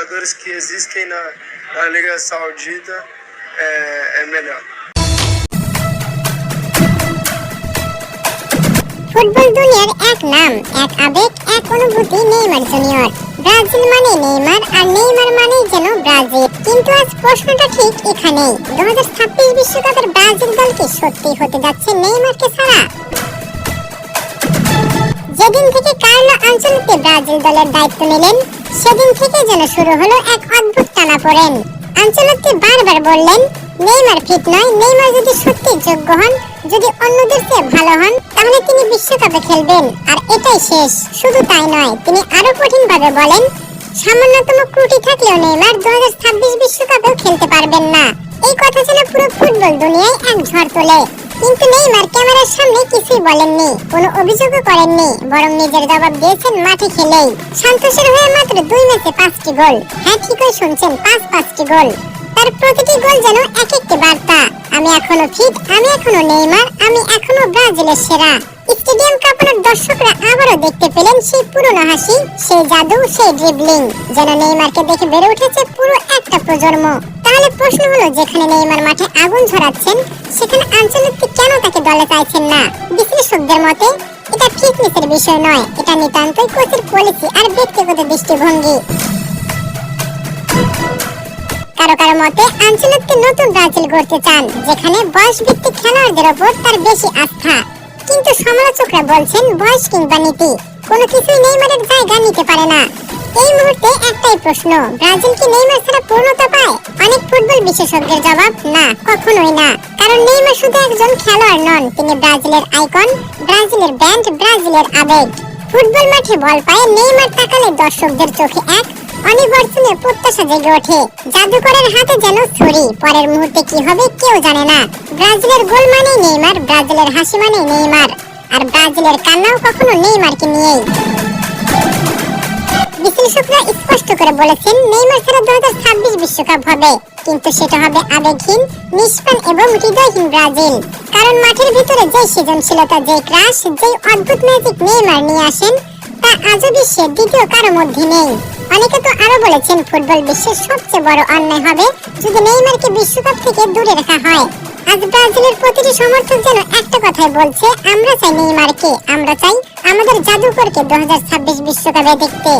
jogadores que existem na, na Liga Saudita é, é melhor. Football দুনিয়ার এক নাম এক আবেগ এক অনুভূতি নেইমার জুনিয়র ব্রাজিল মানে নেইমার আর নেইমার মানে যেন ব্রাজিল কিন্তু আজ প্রশ্নটা ঠিক এখানেই দু হাজার ছাব্বিশ বিশ্বকাপের ব্রাজিল দল সত্যি হতে যাচ্ছে নেইমারকে ছাড়া? যেদিন থেকে কার্লো আঞ্চলিককে ব্রাজিল দলের দায়িত্ব নিলেন সেদিন থেকে যেন শুরু হলো এক অদ্ভুত টানাপোড়েন আঞ্চলিককে বারবার বললেন, নেইমার ফিট নয়, নেইমার যদি সত্যি যোগ্য হন, যদি অন্যদের চেয়ে ভালো হন, তাহলে তিনি বিশ্বকাপে খেলবেন। আর এটাই শেষ। শুধু তাই নয়, তিনি আরও কঠিন ভাবে বলেন, সামান্যতম ত্রুটি থাকলেও নেইমার দু হাজার ছাব্বিশ বিশ্বকাপেও খেলতে পারবেন না। এই কথা যেন পুরো ফুটবল দুনিয়ায় এক ঝড় তোলে। কিন্তু নেইমার, ক্যামেরার সামনে কিছুই বলেননি, কোনো অভিযোগও করেননি, বরং নিজের জবাব দিয়েছেন মাঠে খেলেই। সন্তোষের হয়ে মাত্র দুই ম্যাচে পাঁচটি গোল। হ্যাঁ ঠিকই শুনছেন, পাঁচ পাঁচটি গোল। তার প্রতিটি গোল যেন এক একটি বার্তা। আমি এখনও ফিট, আমি এখনও নেইমার, আমি এখনও ব্রাজিলের সেরা। স্টেডিয়াম কাঁপানোর দর্শকরা আবারও দেখতে পেলেন সেই পুরনো হাসি, সেই জাদু, সেই ড্রিবলিং যেন নেইমারকে দেখে বেড়ে উঠেছে পুরো একটা প্রজন্ম। তাহলে প্রশ্ন হলো, যেখানে নেইমার মাঠে আগুন ঝরাচ্ছেন সেখানে আঞ্চলিকটি কেন তাকে দলে চাইছেন না? বিশ্লেষকদের মতে, এটা ফিটনেসের বিষয় নয়, এটা নিতান্তই কোচের পলিসি আর ব্যক্তিগত দৃষ্টিভঙ্গি। কারও কারও মতে, আঞ্চলিককে নতুন ব্রাজিল গড়তে চান, যেখানে বয়স ভিত্তিক খেলোয়াড়দের ওপর তার বেশি আস্থা। কিন্তু সমালোচকরা বলছেন, বয়স কিংবা নীতি, কোনো কিছুই নেইমারের জায়গা নিতে পারে না। এই মুহূর্তে প্রশ্ন। ব্রাজিল কি নেইমার ছাড়া পূর্ণতা পায়? অনেক ফুটবল বিশেষজ্ঞের জবাব, না, কখনোই না। কারণ নেইমার শুধু একজন খেলোয়াড় নন, তিনি ব্রাজিলের আইকন, ব্রাজিলের ব্যান্ড, ব্রাজিলের আবেগ। ফুটবল মাঠে বল পায় নেইমার তাকালে দর্শকদের চোখে এক অনিবর্তনীয় প্রত্যাশা জেগে ওঠে। জাদুকরের হাতে যেন ছুরি, পরের মুহূর্তে কি হবে কেউ জানে না। ব্রাজিলের গোল মানেই নেইমার, ব্রাজিলের হাসি মানেই নেইমার। আর ব্রাজিলের কান্নাও কখনো নেইমারকে নিয়েই। বিশ্লেষকরা স্পষ্ট করে বলেছেন, নেইমার ছাড়া দু হাজার ছাব্বিশ বিশ্বকাপ হবে। কিন্তু সেটা হবে আবেগহীন নিষ্পান এবং হৃদয়হীন ব্রাজিল। কারণ মাঠের ভিতরে যে সৃজনশীলতা, যে ক্রাশ, যে অদ্ভুত ম্যাজিক নেইমার নিয়ে আসেন, তা আজও বিশ্বের দ্বিতীয় কারও মধ্যে নেই। অনেকে তো আরও বলেছেন, ফুটবল বিশ্বের সবচেয়ে বড় অন্যায় হবে যদি নেইমারকে বিশ্বকাপ থেকে দূরে রাখা হয়। আজ ব্রাজিলের প্রতিটি সমর্থক যেন একটা কথাই বলছে, আমরা চাই নেইমারকে, আমরা চাই আমাদের জাদুকরকে দু হাজার ছাব্বিশ বিশ্বকাপে দেখতে।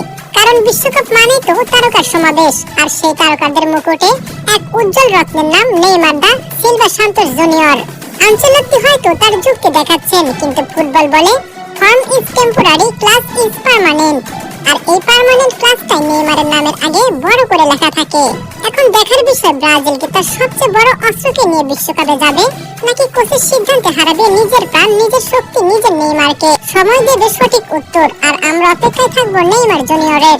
কারণ বিশ্বকাপ মানে তো তারকার সমাবেশ। আর সেই তারকাদের মুকুটে এক উজ্জ্বল রত্নের নাম Neymar da Silva Santos junior. আঞ্চলিকটি হয়তো তার যুগকে দেখাচ্ছেন, কিন্তু ফুটবল বলে form is temporary, class is permanent. আর এই পার্মানেন্ট ক্লাসটাই নেইমারের নামের আগে বড় করে লেখা থাকে। এখন দেখার বিষয় ব্রাজিল কি তার সবচেয়ে বড় অস্ত্রকে নিয়ে বিশ্বকাপে যাবে নাকি কোচের সিদ্ধান্তে হারাবে নিজের প্রাণ, নিজের শক্তি, নিজের নেইমারকে সময় দেবে সঠিক উত্তর। আর আমরা অপেক্ষায় থাকব নেইমার জুনিয়রের